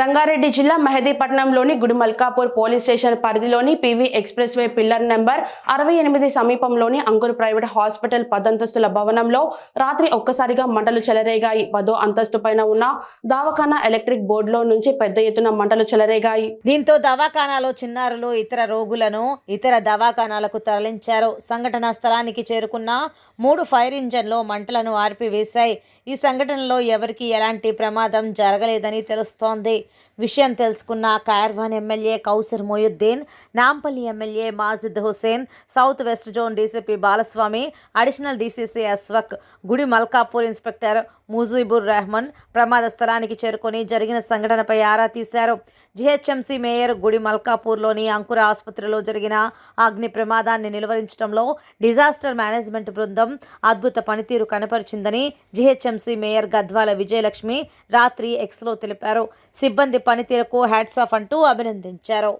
రంగారెడ్డి జిల్లా మెహదీపట్నంలోని Gudimalkapur police station పరిధిలోని PV expressway pillar number అరవై ఎనిమిది సమీపంలోని అంకుర్ ప్రైవేట్ హాస్పిటల్ పదంతస్తుల భవనంలో రాత్రి ఒక్కసారిగా మంటలు చెలరేగాయి. పదో అంతస్తు పైన ఉన్న దవాఖానా ఎలక్ట్రిక్ బోర్డులో నుంచి పెద్ద ఎత్తున మంటలు చెలరేగాయి. దీంతో దవాఖానాలో చిన్నారులు ఇతర రోగులను ఇతర దవాఖానాలకు తరలించారు. సంఘటనా స్థలానికి చేరుకున్న మూడు ఫైర్ ఇంజన్లు మంటలను ఆర్పివేశాయి. ఈ సంఘటనలో ఎవరికీ ఎలాంటి ప్రమాదం జరగలేదని తెలుస్తోంది. విషయం తెలుసుకున్న ఖైర్వాన్ MLA Kausar Mohiuddin Nampally MLA Majid Hussain south west zone DCP Balaswamy additional DCC Ashwak Gudi Malkapur inspector Mujibur Rahman ప్రమాద స్థలానికి చేరుకొని జరిగిన సంఘటనపై ఆరా తీశారు. జిహెచ్ఎంసీ మేయర్ గుడి మల్కాపూర్లోని అంకుర ఆసుపత్రిలో జరిగిన అగ్ని ప్రమాదాన్ని నిలువరించడంలో డిజాస్టర్ మేనేజ్మెంట్ బృందం అద్భుత పనితీరు కనపరిచిందని జిహెచ్ఎంసీ మేయర్ గద్వాల విజయలక్ష్మి రాత్రి ఎక్స్లో తెలిపారు. సిబ్బంది పనితీరుకు హ్యాట్స్ ఆఫ్ అంటూ అభినందించారు.